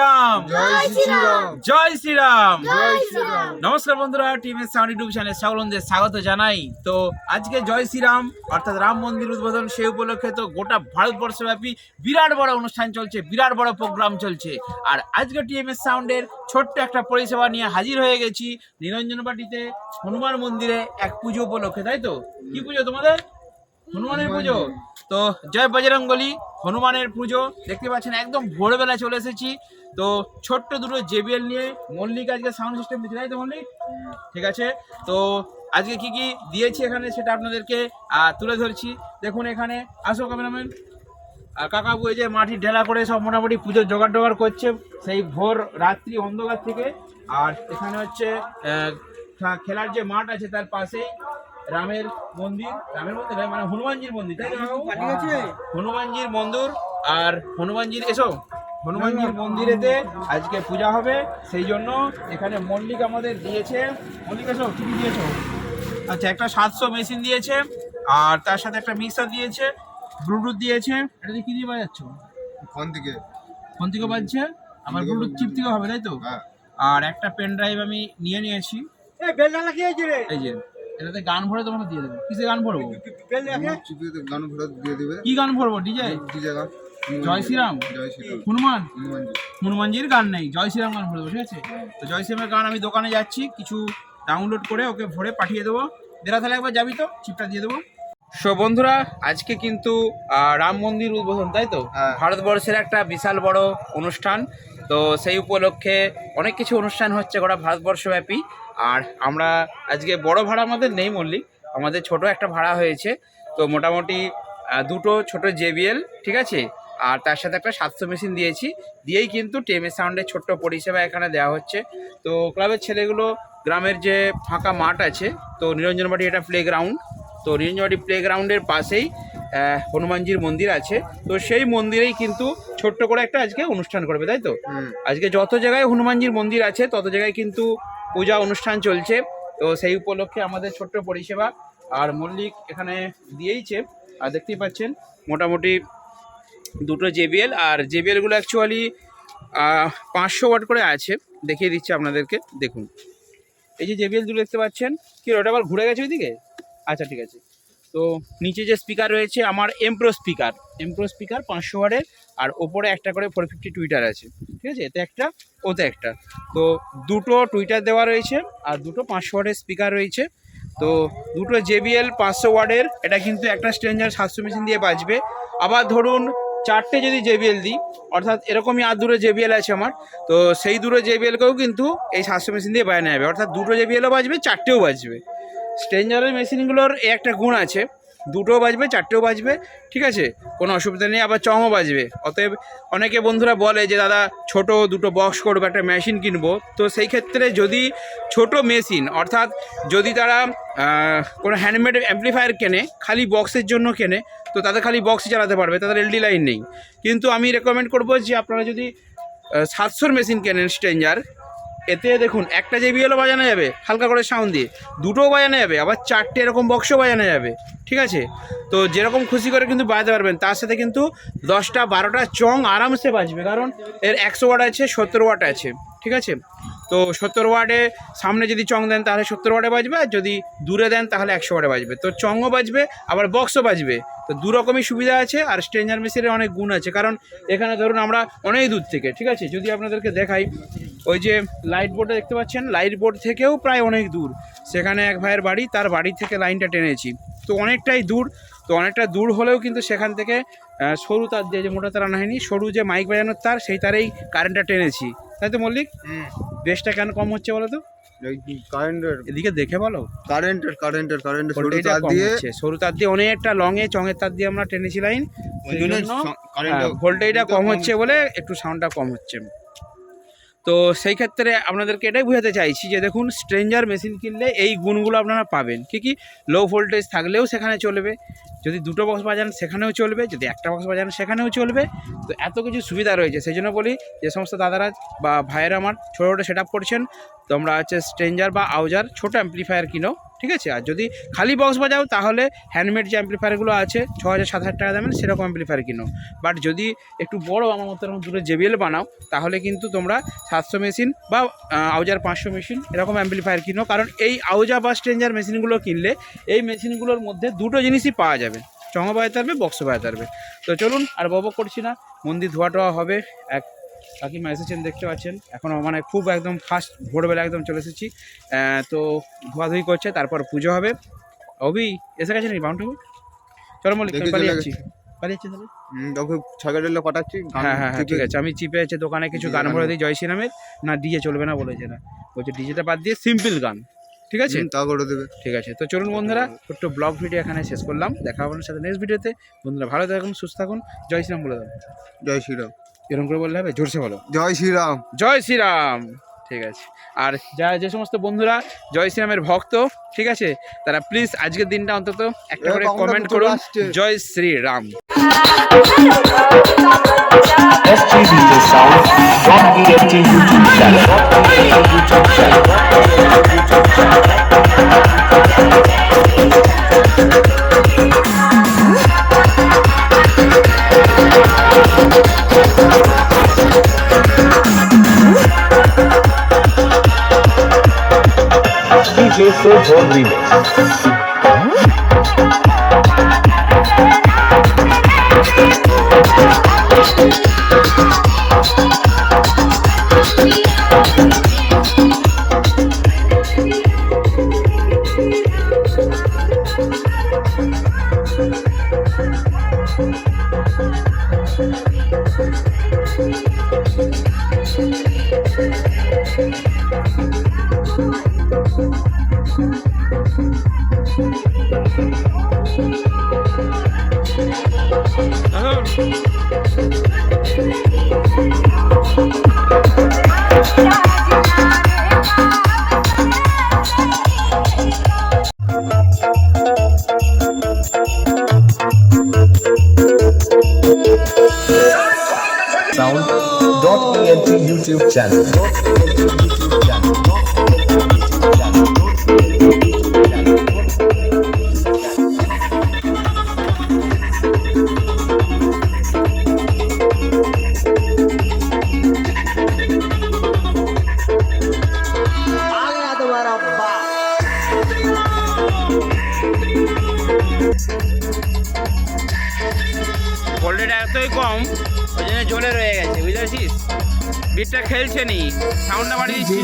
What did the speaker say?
শ্রীরাম। জয় শ্রীরাম। নমস্কার বন্ধুরা টিমের সাউন্ড ইউটিউব চ্যানেল সকলদের স্বাগত জানাই। তো আজকে জয় শ্রীরাম অর্থাৎ রাম মন্দির উদ্বোধন সেই উপলক্ষে তো গোটা ভারতবর্ষব্যাপী বিরাট বড় অনুষ্ঠান চলছে বিরাট বড় প্রোগ্রাম চলছে। আর আজকে টিএমএস সাউন্ডের ছোট্ট একটা পরিষেবা নিয়ে হাজির হয়ে গেছি নিরঞ্জনবাটিতে হনুমান মন্দিরে এক পুজো উপলক্ষে তাই তো? কি পুজো তোমাদের? হনুমানের পুজো। তো জয় বজরঙ্গলি, হনুমানের পুজো। দেখতে পাচ্ছেন, একদম ভোরবেলা চলে এসেছি। তো ছোট্ট দুটো জেবিএল নিয়ে মল্লিক আজকে সাউন্ড সিস্টেম দিচ্ছে, তাই তো মল্লিক? ঠিক আছে। তো আজকে কি কি দিয়েছি এখানে সেটা আপনাদেরকে তুলে ধরছি। দেখুন এখানে, আসো ক্যামেরাম্যান আর কাকাবু এই যে মাটি ঢেলা করে সব মোটামুটি পুজোর জোগাড় টোগাড় করছে, সেই ভোর রাত্রি অন্ধকার থেকে। আর এখানে হচ্ছে খেলার যে মাঠ আছে তার পাশেই রামের মন্দির রামের মন্দির নয়, মানে হনুমানজির মন্দির তাই তো কাকাবু? হনুমানজির মন্দির আর হনুমানজির এসো। হনুমানজির মন্দিরেতে আজকে পূজা হবে সেই জন্য এখানে মল্লিক আমাদের দিয়েছে। মল্লিক এসো কি দিয়েছ? আচ্ছা একটা সাতশো মেশিন দিয়েছে আর তার সাথে একটা মিক্সার দিয়েছে ব্লুটুথ দিয়েছে। এটা দিয়ে কি দিয়ে বাজাচ্ছ? ফোন থেকে। ফোন থেকে বাজছে? আমার ব্লুটুথ চিপ থেকে হবে তাই তো? হ্যাঁ। আর একটা পেন ড্রাইভ আমি নিয়ে নিয়েছি। এই যে এটাতে গান ভরে তোমাকে দিয়ে দেবো। কিসে গান ভরবো? গান ভরে দিয়ে দিবে। কি গান ভরবো ডিজে? কি জায়গা জয় শ্রীরাম? জয় শ্রীরাম। হনুমান? হনুমানজির গান নেই জয় শ্রীরাম গান ভরে দেবো ঠিক আছে? তো জয় শ্রীরামের গান আমি দোকানে যাচ্ছি কিছু ডাউনলোড করে ওকে ভরে পাঠিয়ে দেবো। বেরা তাহলে একবার যাবি তো? চিপটা দিয়ে দেবো। সো বন্ধুরা আজকে কিন্তু রাম মন্দির উদ্বোধন তাই তো? হ্যাঁ। ভারতবর্ষের একটা বিশাল বড় অনুষ্ঠান। তো সেই উপলক্ষে অনেক কিছু অনুষ্ঠান হচ্ছে গোটা ভারতবর্ষব্যাপী। আর আমরা আজকে বড় ভাড়া আমাদের নেই মল্লিক। আমাদের ছোট একটা ভাড়া হয়েছে। তো মোটামুটি দুটো ছোট জেবিএল ঠিক আছে? আর তার সাথে একটা সাতশো মেশিন দিয়েছি। দিয়েই কিন্তু টেমে সাউন্ডের ছোট্ট পরিষেবা এখানে দেওয়া হচ্ছে। তো ক্লাবের ছেলেগুলো গ্রামের যে ফাঁকা মাঠ আছে তো নিরঞ্জনবাড়ি এটা প্লে গ্রাউন্ড তো নিরঞ্জনবাড়ি প্লে গ্রাউন্ডের পাশেই হনুমানজির মন্দির আছে। তো সেই মন্দিরেই কিন্তু ছোট্ট করে একটা আজকে অনুষ্ঠান করবে তাই তো? আজকে যত জায়গায় হনুমানজির মন্দির আছে তত জায়গায় কিন্তু পূজা অনুষ্ঠান চলছে। তো সেই উপলক্ষে আমাদের ছোট্ট পরিষেবা আর মল্লিক এখানে দিয়েইছে। আর দেখতেই পাচ্ছেন, মোটামুটি দুটো জেবিএল। আর জেবিএলগুলো অ্যাকচুয়ালি পাঁচশো ওয়াট করে আছে। দেখিয়ে দিচ্ছে আপনাদেরকে, দেখুন। এই যে জেবিএল দুটো দেখতে পাচ্ছেন, কি ওটা আবার ঘুরে গেছে ওইদিকে? আচ্ছা ঠিক আছে। তো নিচে যে স্পিকার রয়েছে, আমার এমপ্রো স্পিকার এমপ্রো স্পিকার পাঁচশো ওয়াটের আর ওপরে একটা করে ফোর ফিফটি টুইটার আছে। ঠিক আছে? এতে একটা, ওতে একটা। তো দুটো টুইটার দেওয়া রয়েছে, আর দুটো পাঁচশো ওয়াটের স্পিকার রয়েছে। তো দুটো জেবিএল পাঁচশো ওয়ার্ডের এটা কিন্তু একটা স্ট্রেঞ্জার সাতশো মেশিন দিয়ে বাজবে। আবার ধরুন, চারটে যদি জেবিএল দিই, অর্থাৎ এরকমই আর দুটো জেবিএল আছে আমার, তো সেই দুটো জেবিএলকেও কিন্তু এই সাতশো মেশিন দিয়ে বাজানো যাবে অর্থাৎ দুটো জেবিএলও বাজবে, চারটেও বাজবে। স্ট্রেঞ্জারের মেশিনগুলোর একটা গুণ আছে। দুটো বাজবে, চারটেও বাজবে, ঠিক আছে? কোনো অসুবিধা নেই, আবার চমও বাজবে। অতএব অনেকে বন্ধুরা বলে যে, দাদা, ছোট দুটো বক্স করব, একটা মেশিন কিনবো। তো সেই ক্ষেত্রে যদি ছোট মেশিন অর্থাৎ যদি তারা কোনো হ্যান্ডমেড অ্যাম্পলিফায়ার কেনে, খালি বক্সের জন্য কেনে, তো তাদের খালি বক্সই চালাতে পারবে, তাদের এলডি লাইন নেই। কিন্তু আমি রেকমেন্ড করব যে, আপনারা যদি সাতশোর মেশিন কেনেন স্ট্রেঞ্জার এতে দেখুন, একটা জেবিএলও বাজানো যাবে, হালকা করে সাউন্ড দিয়ে। দুটোও বাজানো যাবে, আবার চারটে এরকম বক্সও বাজানো যাবে। ঠিক আছে? তো যেরকম খুশি করে কিন্তু বাজাতে পারবেন, তার সাথে কিন্তু দশটা, বারোটা চং আরামসে বাজবে। কারণ এর একশো ওয়াট আছে, সত্তর ওয়াট আছে, ঠিক আছে? তো সত্তর ওয়াটে সামনে যদি চং দেন তাহলে সত্তর ওয়াটে বাজবে, আর যদি দূরে দেন তাহলে একশো ওয়াটে বাজবে। তো চংও বাজবে, আবার বক্সও বাজবে। তো দু রকমই সুবিধা আছে, আর স্ট্রেঞ্জার মেশিনের অনেক গুণ আছে। কারণ এখানে ধরুন আমরা অনেক দূর থেকে, ঠিক আছে? যদি আপনাদেরকে দেখাই, ওই যে লাইট বোর্ডে দেখতে পাচ্ছেন? লাইট বোর্ড থেকেও প্রায় অনেক দূর। সেখানে এক ভাইয়ের বাড়ি, তার বাড়ি থেকে লাইনটা টেনেছি। তো অনেকটাই দূর তো অনেকটা দূর হলেও কিন্তু সেখান থেকে সরু তার দিয়ে যে মোটা তার আনা হয়নি সরু যে মাইক বাজানোর তার সেই তারেই কারেন্টটা টেনেছি। তাই তো মল্লিক? বেশটা কেন কম হচ্ছে বলো তো? কারেন্টের এদিকে দেখে বলো। কারেন্টের কারেন্টের কারেন্টের সরু তার দিয়ে সরু তার দিয়ে অনেকটা লংয়ে চঙের তার দিয়ে আমরা টেনেছি লাইন ভোল্টেজটা কম হচ্ছে বলে একটু সাউন্ডটা কম হচ্ছে। তো তো সেই ক্ষেত্রে আপনাদেরকে এটাই বোঝাতে চাইছি যে দেখুন স্ট্রেঞ্জার মেশিন কিনলে এই গুণগুলো আপনারা পাবেন। কী কী? লো ভোল্টেজ থাকলেও সেখানে চলবে। যদি দুটো বক্স বাজান, সেখানেও চলবে। যদি একটা বক্স বাজান, সেখানেও চলবে। তো এত কিছু সুবিধা রয়েছে। সেই জন্য বলি যে সমস্ত দাদারা বা ভাইয়েরা আমার ছোটো ছোটো সেট করছেন। তোমরা হচ্ছে স্ট্রেঞ্জার বা আউজার ছোটো অ্যাম্প্লিফায়ার কিনো। ঠিক আছে? আর যদি খালি বক্স বাজাও, তাহলে হ্যান্ডমেড যে অ্যাম্প্লিফায়ারগুলো আছে ছ হাজার সাত হাজার টাকা দামের, সেরকম অ্যাম্প্লিফায়ার কিনো। বাট যদি একটু বড় আমার মতো এরকম দুটো জেবিএল বানাও, তাহলে কিন্তু তোমরা সাতশো মেশিন বা আউজার পাঁচশো মেশিন এরকম অ্যাম্প্লিফায়ার কিনো। কারণ এই আউজা বা স্ট্রেঞ্জার মেশিনগুলো কিনলে, এই মেশিনগুলোর মধ্যে দুটো জিনিসই পাওয়া যাবে। চঙা বাজাতে পারবে বক্স বাজাতে পারবে। তো চলুন, আর বব করছি না। মন্দির ধোয়া টোয়া হবে, এক কাকিমা এসেছেন দেখতে পাচ্ছেন। এখন মানে খুব একদম ফার্স্ট ভোরবেলা একদম চলে এসেছি। তো ধোয়াধুয়ি করছে তারপর পুজো হবে। অভি এসে গেছে নাকি বাউন্ড চলো মল্লিক পালিয়ে যাচ্ছি। পালিয়ে তাহলে? পাঠাচ্ছি হ্যাঁ হ্যাঁ হ্যাঁ ঠিক আছে। আমি চিপে আছে দোকানে কিছু গান গান ভরে দিই জয় শ্রীরামের। না ডিজে চলবে না বলেছে না। বলছে ডিজেটা বাদ দিয়ে সিম্পল গান। ঠিক আছে? তা করে দেবে। ঠিক আছে। তো চলুন বন্ধুরা ছোট্ট ব্লগ ভিডিও এখানে শেষ করলাম। দেখা হবে সাথে নেক্সট ভিডিওতে বন্ধুরা ভালো থাকুন সুস্থ থাকুন। জয় শ্রীরাম বলে দাও। জয় শ্রীরাম। এরকম করে বললে হবে? জোরসে বলো। জয় শ্রীরাম। জয় শ্রীরাম। ঠিক আছে। আর যা যে সমস্ত বন্ধুরা জয় শ্রীরামের ভক্ত ঠিক আছে? তারা প্লিজ আজকের দিনটা অন্তত একটা করে কমেন্ট করুন। জয় Shriram. SGDJ Sound, Sexto Rodrigues. sound.ent YouTube channel. Voltage এতই কম, ওই জন্য জলে রয়ে গেছে বুঝতে পারছিস বিটটা খেলছে নি সাউন্ডটা বাড়িয়ে দিচ্ছি.